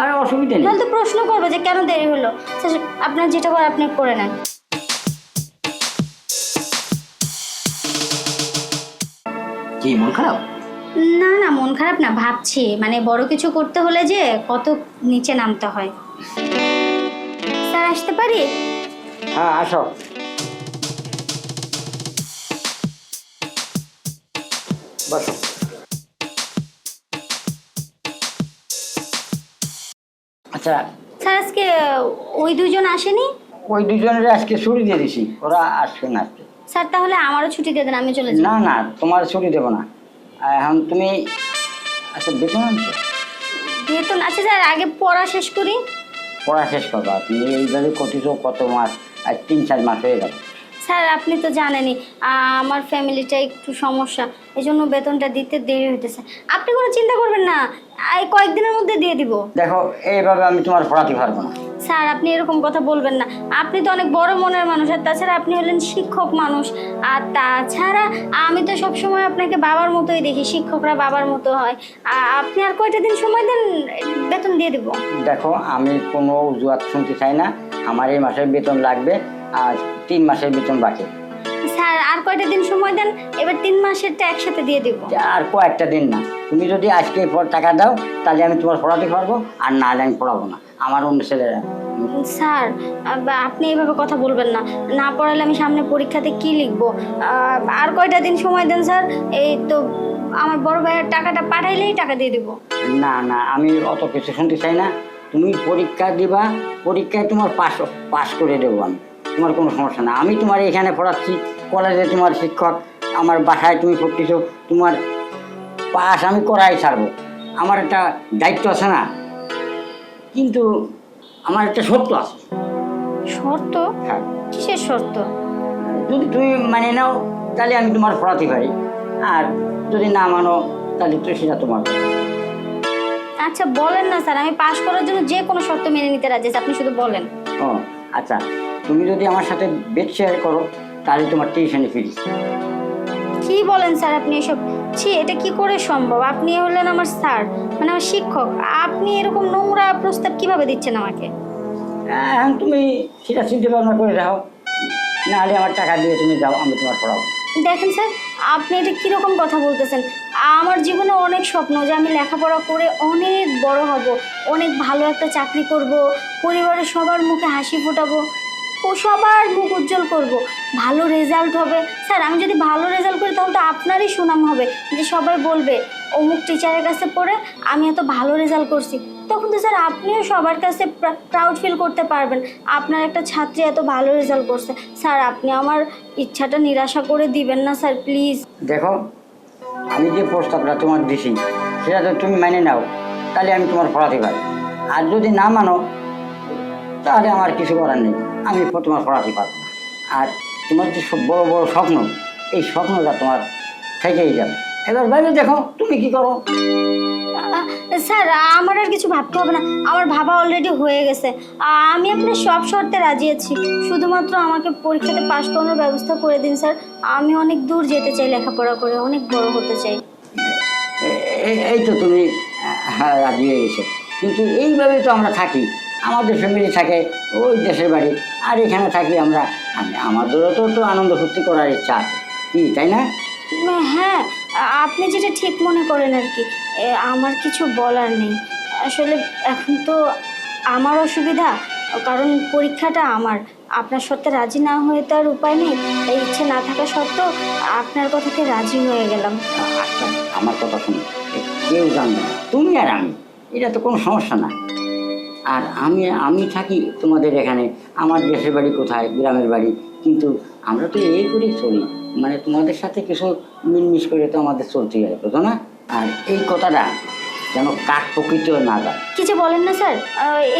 আর অসুবিধা নেই। তাহলে তো প্রশ্ন করবে যে কেন দেরি হলো? আপনার যেটা করে আপনি করে নেন। কি মন খারাপ? না না মন খারাপ না ভাবছি। মানে বড় কিছু করতে হলে যে কত নিচে নামতে হয়। স্যার আসতে পারি? হ্যাঁ আসো। বসো। আচ্ছা। স্যার আজকে ওই দুজন আসেনি? ওই দুজনের আজকে ছুটি দিয়ে দিছি ওরা আসবে না আজকে। স্যার তাহলে আমারও ছুটি দিয়ে দেন আমি চলে যাই। না না তোমার ছুটি দেবো না। এখন তুমি আচ্ছা বেতন আনছো বেতন আচ্ছা স্যার আগে পড়া শেষ করি। পড়া শেষ করবা তুমি এইভাবে কতিত কত মাস? আর তিন চার মাস হয়ে গেল। স্যার আপনি তো জানেনই আমার ফ্যামিলিটা একটু সমস্যা এই জন্য বেতনটা দিতে দেরি হইতেছে। আপনি কোনো চিন্তা করবেন না এই কয়েকদিনের মধ্যে দিয়ে দিব। দেখো এইভাবে আমি তোমার পড়াতে পারব না। স্যার আপনি এরকম কথা বলবেন না। আপনি তো অনেক বড় মনের মানুষ আর তাছাড়া আপনি হলেন শিক্ষক মানুষ। আর তাছাড়া আমি তো সবসময় আপনাকে বাবার মতোই দেখি শিক্ষকরা বাবার মতো হয়। আপনি আর কয়টা দিন সময় দেন বেতন দিয়ে দিব। দেখো আমি কোনো অজুহাত শুনতে চাই না। আমার এই মাসের বেতন লাগবে আর তিন মাসের বেতন বাকি। স্যার আর কয়টা দিন সময় দেন? এবার তিন মাসেরটা একসাথে দিয়ে দিব। আর কয়েকটা দিন না। তুমি যদি আজকে পর টাকা দাও তাহলে আমি তোমার পড়াতে পারব আর না হলে আমি পড়াবো না। আমার অন্য ছেলেরা। স্যার আপনি এইভাবে কথা বলবেন না। না পড়ালে আমি সামনে পরীক্ষাতে কি লিখব? আর কয়টা দিন সময় দেন স্যার? এই তো আমার বড় ভাইয়ের টাকাটা পাঠাইলেই টাকা দিয়ে দিব। না না আমি অত কিছু শুনতে চাই না। তুমি পরীক্ষা দিবা পরীক্ষায় তোমার পাস পাস করে দেবো আমি। তোমার কোনো সমস্যা না। আমি তোমার এখানে পড়াচ্ছি কলেজে তোমার শিক্ষক আমার বাসায় তুমি পড়তেছো তোমার পাস আমি করাই ছাড়বো। আমার একটা দায়িত্ব আছে না? কিন্তু আমার একটা সত্য আছে। শর্ত? হ্যাঁ। কিসের শর্ত? যদি তুমি মানে নাও তাহলে আমি তোমার পড়াতে পারি। আর যদি না মানো তাহলে তো সেটা তোমার আচ্ছা বলেন না স্যার। আমি পাশ করার জন্য যে কোনো শর্ত মেনে নিতে রাজি আপনি শুধু বলেন। ও আচ্ছা। তুমি যদি আমার সাথে বেড শেয়ার করো তাহলে তোমার টিউশনে ফিরি কি বলেন স্যার আপনি এসব? ছি এটা কি করে সম্ভব? আপনি হলেন আমার স্যার মানে আমার শিক্ষক। আপনি এরকম নোংরা প্রস্তাব কীভাবে দিচ্ছেন আমাকে? এখন তুমি সেটা চিন্তা ভাবনা করে রাখো। নাহলে আমার টাকা দিয়ে তুমি যাও আমি তোমার পড়াবো। দেখেন স্যার আপনি এটা কীরকম কথা বলতেছেন? আমার জীবনে অনেক স্বপ্ন যে আমি লেখাপড়া করে অনেক বড় হব অনেক ভালো একটা চাকরি করব পরিবারের সবার মুখে হাসি ফোটাবো। ও সবার মুখ উজ্জ্বল করব। ভালো রেজাল্ট হবে। স্যার, আমি যদি ভালো রেজাল্ট করি, তাহলে তো আপনারই সুনাম হবে। যে সবাই বলবে, অমুক টিচারের কাছে পড়ে আমি এত ভালো রেজাল্ট করছি। তখন তো স্যার, আপনিও সবার কাছে প্রাউড ফিল করতে পারবেন। আপনার একটা ছাত্রী এত ভালো রেজাল্ট করছে। স্যার, আপনি আমার ইচ্ছাটা নিরাশা করে দিবেন না স্যার প্লিজ দেখো, আমি যে প্রস্তাবটা তোমার দিছি, সেটা তো তুমি মেনে নাও। তাহলে আমি তোমার পড়াতে পারি। আর যদি না মানো, তাহলে আমার কিছু করার নেই। আমি তোমার পড়াতে পারব না। আর তোমার যে সব বড় বড় স্বপ্ন এই স্বপ্নটা তোমার থেকেই যাবে। এবার বাইরে দেখো তুমি কি করো? স্যার আমার আর কিছু ভাবতে হবে না। আমার ভাবা অলরেডি হয়ে গেছে। আমি আপনার সব শর্তে রাজি আছি। শুধুমাত্র আমাকে পরীক্ষাতে পাশ করানোর ব্যবস্থা করে দিন স্যার। আমি অনেক দূর যেতে চাই লেখাপড়া করে অনেক বড় হতে চাই। এই তো তুমি হ্যাঁ রাজি হয়ে গেছো। কিন্তু এইভাবে তো আমরা থাকি। আমাদের ফ্যামিলি থাকে ওই দেশের বাড়ি আর এখানে থাকি আমরা আমাদেরও তো একটু আনন্দ ফুর্তি করার ইচ্ছা আছে। কি তাই না? হ্যাঁ আপনি যেটা ঠিক মনে করেন আর কি আমার কিছু বলার নেই। আসলে এখন তো আমার অসুবিধা কারণ পরীক্ষাটা আমার। আপনার সত্ত্বে রাজি না হয়ে তো আর উপায় নেই তাই ইচ্ছে না থাকা সত্ত্বেও আপনার কথাতে রাজি হয়ে গেলাম। আচ্ছা আমার কথা শুনো কেউ জানবে না। তুমি আর আমি এটা তো কোনো সমস্যা না। আর আমি আমি থাকি তোমাদের এখানে। আমার দেশের বাড়ি কোথায়? গ্রামের বাড়ি। কিন্তু আমরা তো এই করেই চলি। মানে তোমাদের সাথে কিছু মিলমিশ করে তো আমাদের চলতেই হয় বুঝো না? আর এই কথাটা যেন কাক প্রকৃত না যায় কিছু বলেন না স্যার?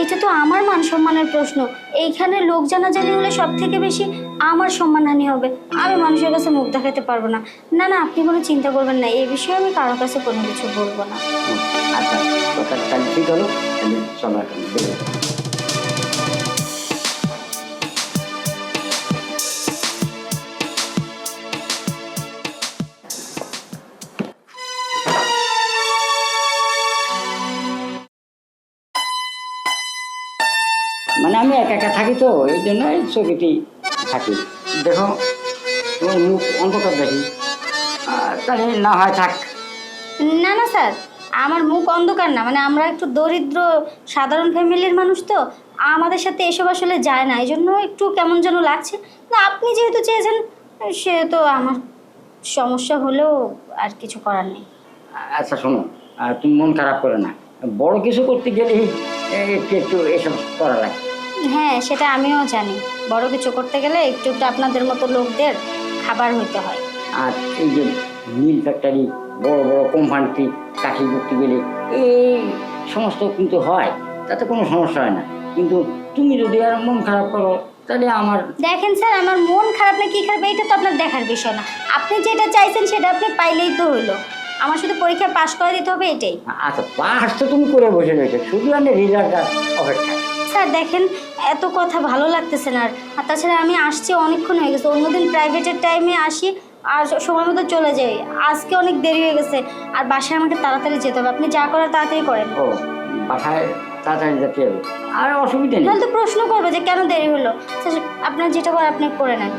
এইটা তো আমার মান সম্মানের প্রশ্ন। এইখানে লোক জানা জানাজানি হলে সব থেকে বেশি আমার সম্মানহানি হবে। আমি মানুষের কাছে মুখ দেখাতে পারব না। না না আপনি কোনো চিন্তা করবেন না। এই বিষয়ে আমি কারোর কাছে কোনো কিছু বলব না। আচ্ছা। তাহলে ঠিক হলো তাহলে চলো মানে আমি একা একা থাকি তো, এই জন্য চকিতেই থাকি। দেখো তোমার মুখ অন্ধকার দেখি। তাহলে না হয় থাক। না না, স্যার। আমার মুখ অন্ধকার না মানে আমরা একটু দরিদ্র সাধারণ ফ্যামিলির মানুষ তো আমাদের সাথে এসব আসলে যায় না এই জন্য একটু কেমন যেন লাগছে। না আপনি যেহেতু চেয়েছেন সেহেতু আমার সমস্যা হলেও আর কিছু করার নেই। আচ্ছা শোনো তুমি মন খারাপ করে না। বড় কিছু করতে গেলে একটু একটু এসব করা লাগে। হ্যাঁ সেটা আমিও জানি। বড় কিছু করতে গেলে একটু একটু আপনাদের মতো লোকদের খাবার হইতে হয়। আর এই যে মিল ফ্যাক্টরি বড় বড় কোম্পানিতে চাকরি করতে গেলে এই সমস্ত কিন্তু হয় তাতে কোনো সমস্যা হয় না। কিন্তু তুমি যদি আর মন খারাপ করো তাহলে আমার দেখেন স্যার আমার মন খারাপ না কি খারাপ এটা তো আপনার দেখার বিষয় না। আপনি যেটা চাইছেন সেটা আপনি পাইলেই তো হইল। আমার শুধু পরীক্ষা পাশ করে দিতে হবে এটাই। আচ্ছা পাস তো তুমি করে বসে রয়েছে শুধু আমি রেজাল্ট অপেক্ষায় স্যার দেখেন এত কথা ভালো লাগতেছে না আর। আর তাছাড়া আমি আসছি অনেকক্ষণ হয়ে গেছে। অন্যদিন প্রাইভেটের টাইমে আসি আর সময় মতো চলে যাই। আজকে অনেক দেরি হয়ে গেছে আর বাসায় আমাকে তাড়াতাড়ি যেতে হবে। আপনি যা করার তাড়াতাড়ি করেন। ও বাসায় তাড়াতাড়ি যেতে হবে। আর অসুবিধা নেই। তো প্রশ্ন করবে যে কেন দেরি হলো? আপনার যেটা করে আপনি করে নেন।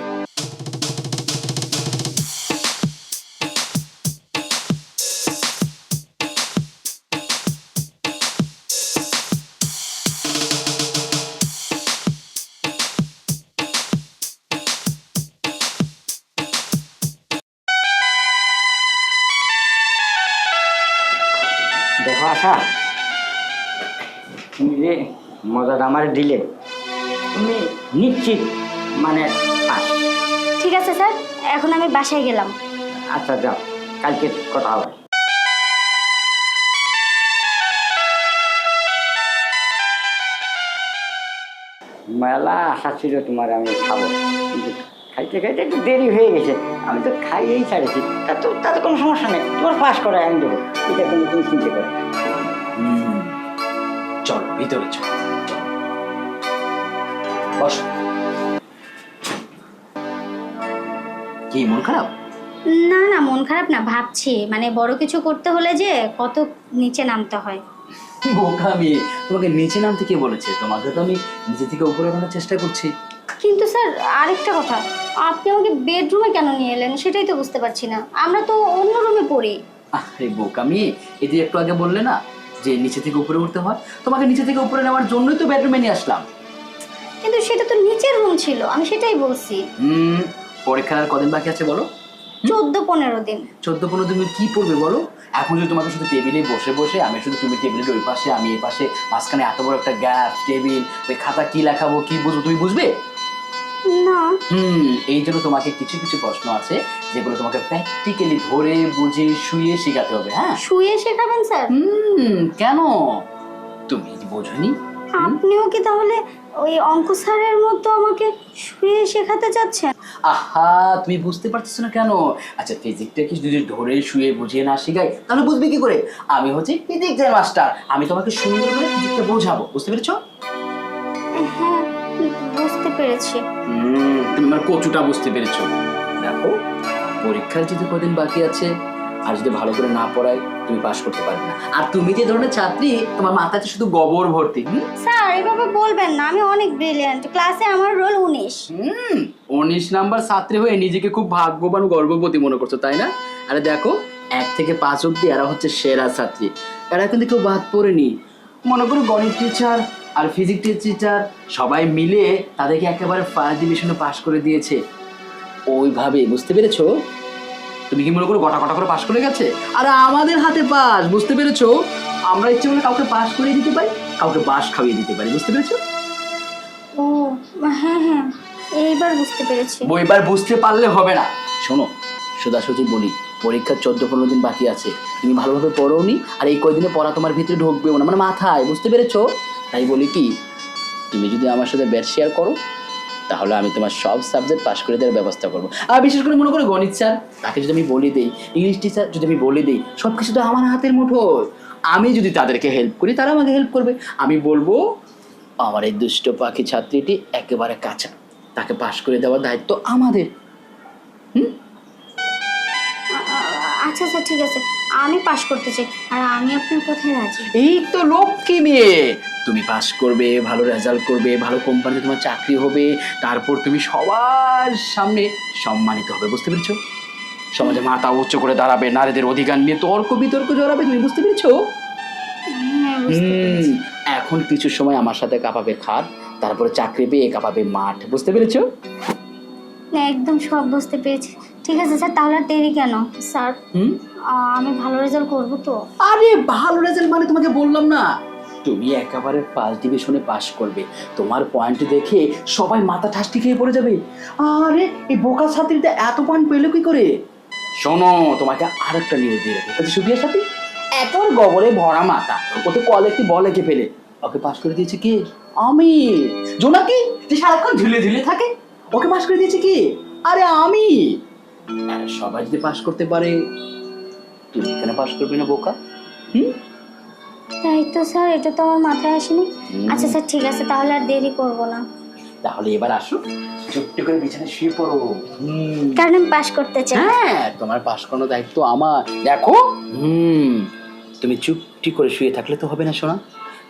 আশা। তুমি যে মজাটা আমার দিলে তুমি নিশ্চিত মানে পাস ঠিক আছে স্যার এখন আমি বাসায় গেলাম। আচ্ছা যাও কালকে কথা হবে। মেলা আশা ছিল তোমার আমি খাব। কিন্তু খাইতে খাইতে একটু দেরি হয়ে গেছে। আমি তো খাইয়েই ছাড়েছি। তা তো তাতে কোনো সমস্যা নেই। তোমার পাস করায় আমি দেবো। এটা কোনো তুমি চিন্তা করো। চলো ভিতরে চলো। বস। কি মন খারাপ? না না মন খারাপ না ভাবছি। মানে বড় কিছু করতে হলে যে কত নিচে নামতে হয়। বোকা মেয়ে তোমাকে নিচে নামতে কে বলেছে? তোমাকে তো আমি নিচে থেকে উপরে আনার চেষ্টা করছি। কিন্তু স্যার আরেকটা কথা। আপনি আমাকে বেডরুমে কেন নিয়ে এলেন? সেটাই তো বুঝতে পারছি না। আমরা তো অন্য রুমে পড়ি। আরে বোকা মেয়ে এটি একটু আগে বললে না যে নিচে থেকে উপরে উঠতে হয় তোমাকে নিচে থেকে উপরে নেওয়ার জন্যই তো বেডরুমে নিয়ে আসলাম। কিন্তু সেটা তো নিচের রুম ছিল আমি সেটাই বলছি। হুম পরীক্ষার কদিন বাকি আছে বলো? চোদ্দ পনেরো দিন। চোদ্দ পনেরো তুমি কি পড়বে বলো? এখন যদি তোমাকে শুধু টেবিলে বসে বসে আমি শুধু তুমি টেবিলের ওই পাশে আমি এই পাশে মাঝখানে এত বড় একটা গ্যাপ টেবিল ওই খাতা কি লেখাবো কি বুঝব তুমি বুঝবে? না। হুম এই জন্য তোমাকে কিছু কিছু প্রশ্ন আছে যেগুলো তোমাকে প্র্যাকটিক্যালি ধরে বুঝে শুয়ে শেখাতে হবে হ্যাঁ? শুয়ে শেখাবেন স্যার? হুম কেন? তুমি বোঝনি? আপনিও কি তাহলে ওই অঙ্ক স্যারের মতো আমাকে শুয়ে শেখাতে চাচ্ছেন? আহা তুমি বুঝতে পারতেছো না কেন? আচ্ছা ফিজিক্সটা কি যদি ধরে শুয়ে বুঝিয়ে না শেখাই তাহলে বুঝবে কি করে? আমি হচ্ছে ফিজিক্সের মাস্টার আমি তোমাকে সুন্দর করে ফিজিক্সটা বোঝাবো বুঝতে পেরেছ? বুঝতে পেরেছি। তুমি আমার কচুটা বুঝতে পেরেছ। দেখো পরীক্ষার যদি কদিন বাকি আছে আর যদি ভালো করে না পড়ায় তুমি পাশ করতে পারবে না। আর তুমি যে ধরনের ছাত্রী তোমার মাথাতে শুধু গোবর ভর্তি স্যার এভাবে বলবেন না আমি অনেক ব্রিলিয়ান্ট ক্লাসে আমার রোল উনিশ। হুম উনিশ নাম্বার ছাত্রী হয়ে নিজেকে খুব ভাগ্যবান গর্ভবতী মনে করছ তাই না? আরে দেখো এক থেকে পাঁচ অব্দি এরা হচ্ছে সেরা ছাত্রী। এরা কিন্তু কেউ বাদ পড়েনি। মনে করো গণিত টিচার আর ফিজিক্স টিচার সবাই মিলে তাদেরকে একেবারে ফার্স্ট ডিভিশনে পাশ করে দিয়েছে। ওইভাবে বুঝতে পেরেছ? তুমি কি মনে করো গোটা গোটা করে পাশ করে গেছে? আর আমাদের হাতে পাস বুঝতে পেরেছ? আমরা ইচ্ছে করলে কাউকে পাশ করিয়ে দিতে পারি কাউকে বাস খাইয়ে দিতে পারি বুঝতে পেরেছ? ও হ্যাঁ হ্যাঁ এইবার বুঝতে পেরেছি। বইবার বুঝতে পারলে হবে না। শোনো সোজাসুজি বলি পরীক্ষার চোদ্দ পনেরো দিন বাকি আছে। তুমি ভালোভাবে পড়োনি আর এই কয়দিনে পড়া তোমার ভিতরে ঢুকবেও না মানে মাথায় বুঝতে পেরেছ? তাই বলি কি, তুমি যদি আমার সাথে ব্যাট শেয়ার করো, তাহলে আমি তোমার সব সাবজেক্ট পাশ করে দেওয়ার ব্যবস্থা করব। আর বিশেষ করে মনে করো গণিত স্যার তাকে যদি আমি বলে দিই ইংলিশ টিচার যদি আমি বলে দিই সব কিছু তো আমার হাতের মুঠোয়। আমি যদি তাদেরকে হেল্প করি, তারা আমাকে হেল্প করবে। আমি বলব, আমার এই দুষ্ট পাখি ছাত্রীটি একেবারে কাঁচা। তাকে পাশ করে দেওয়ার দায়িত্ব আমাদের। আ- আচ্ছা আচ্ছা ঠিক আছে। আমি পাশ করতে চাই আর আমি আপনার কথায় রাজি। এই তো লক্ষ্মী মেয়ে। তুমি পাস করবে ভালো রেজাল্ট করবে ভালো কোম্পানিতে তোমার চাকরি হবে তারপর তুমি সবার সামনে সম্মানিত হবে বুঝতে পেরেছ? সমাজে মাথা উচ্চ করে দাঁড়াবে নারীদের অধিকার নিয়ে তর্ক বিতর্ক জড়াবে তুমি বুঝতে পেরেছ? হ্যাঁ হুম, এখন কিছু সময় আমার সাথে কাঁপাবে খাট তারপরে চাকরি পেয়ে কাঁপাবে মাঠ বুঝতে পেরেছ? না, একদম সব বুঝতে পেরেছি। ঠিক আছে স্যার তাহলে আর দেরি কেন? Sir hmm? আমি ভালো রেজাল্ট করব তো। আরে ভালো রেজাল্ট মানে তোমাকে বললাম না। তুমি একেবারে ফার্স্ট ডিভিশনে পাস করবে। তোমার পয়েন্ট দেখে সবাই মাথা ঠাসটি খেয়ে পড়ে যাবে। আরে এই বোকা ছাত্রীটা এত পয়েন্ট পেল কি করে? শোনো তোমাকে আর একটা নিউজ দিয়ে রাখি। বলছি সুবিয়ার সাথে? একেবারে গবরে ভরা মাথা। ও তো কল একটি বল এঁকে ফেলে। ওকে পাস করে দিয়েছে কে? আমি জোনাকি যে সারাক্ষণ ঝুলে ঝুলে থাকে ওকে পাস করে দিয়েছে কি? আরে আমি সবাই যদি পাস করতে পারে তুমি কেন পাস করবি না বোকা? হুম? তাই তো স্যার এটা তো আমার মাথায় আসেনি। আচ্ছা স্যার ঠিক আছে তাহলে আর দেরি করব না। তাহলে এবার আসো চুপটি করে বিছানায় শুয়ে পড়ো। কারণ আমি পাশ করতে চাই। হ্যাঁ তোমার পাশ করানোর দায়িত্ব আমার। দেখো হুম তুমি চুপটি করে শুয়ে থাকলে তো হবে না শোনা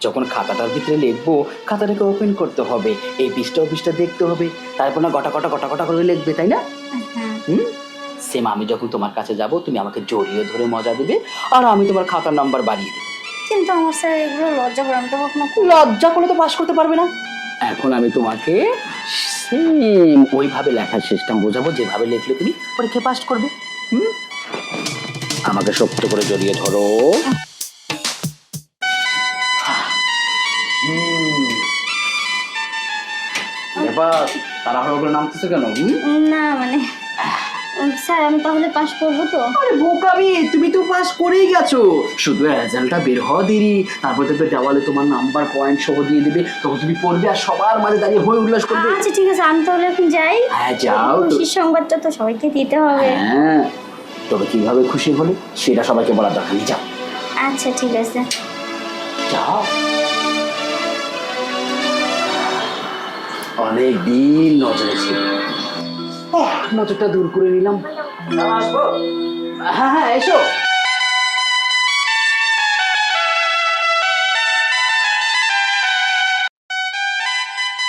যখন খাতাটার ভিতরে লিখব খাতাটাকে ওপেন করতে হবে। এই পৃষ্ঠা পৃষ্ঠা দেখতে হবে। তারপর না গটা গটা গটা গটা করে লিখবে তাই না? হ্যাঁ হুম? সেম আমি যখন তোমার কাছে যাব তুমি আমাকে জড়িয়ে ধরে মজা দেবে আর আমি তোমার খাতার নাম্বার বাড়িয়ে দেবো। কিন্তু আমার স্যার এগুলো লজ্জা করে আমি তো কখনো লজ্জা করলে তো পাশ করতে পারবে না। এখন আমি তোমাকে সেম ওইভাবে লেখার সিস্টেম বোঝাবো যেভাবে লিখলে তুমি পরীক্ষা পাস করবে। হুম? আমাকে শক্ত করে জড়িয়ে ধরো। এবার তাড়াহুড়ো করে নামতেছো কেন? না মানে স্যার আমি তাহলে পাশ করব তো। আরে বোকামি তুমি তো পাস করেই গেছো। শুধু রেজাল্টটা বের হওয়া দেরি। তারপর দেখবে দেওয়ালে তোমার নাম্বার পয়েন্ট সহ দিয়ে দিবে। তখন তুমি পড়বে আর সবার মাঝে দাঁড়িয়ে হয়ে উল্লাস করবে। আচ্ছা ঠিক আছে আমি তাহলে এখন যাই। হ্যাঁ যাও খুশির সংবাদটা তো সবাইকে দিতে হবে। হ্যাঁ তবে কীভাবে খুশি হলে সেটা সবাইকে বলার দরকার নেই যাও। আচ্ছা ঠিক আছে। যাও। অনেক দিন নজরে ছিল। ওহ, নজরটা দূর করে নিলাম। হ্যাঁ হ্যাঁ এসো।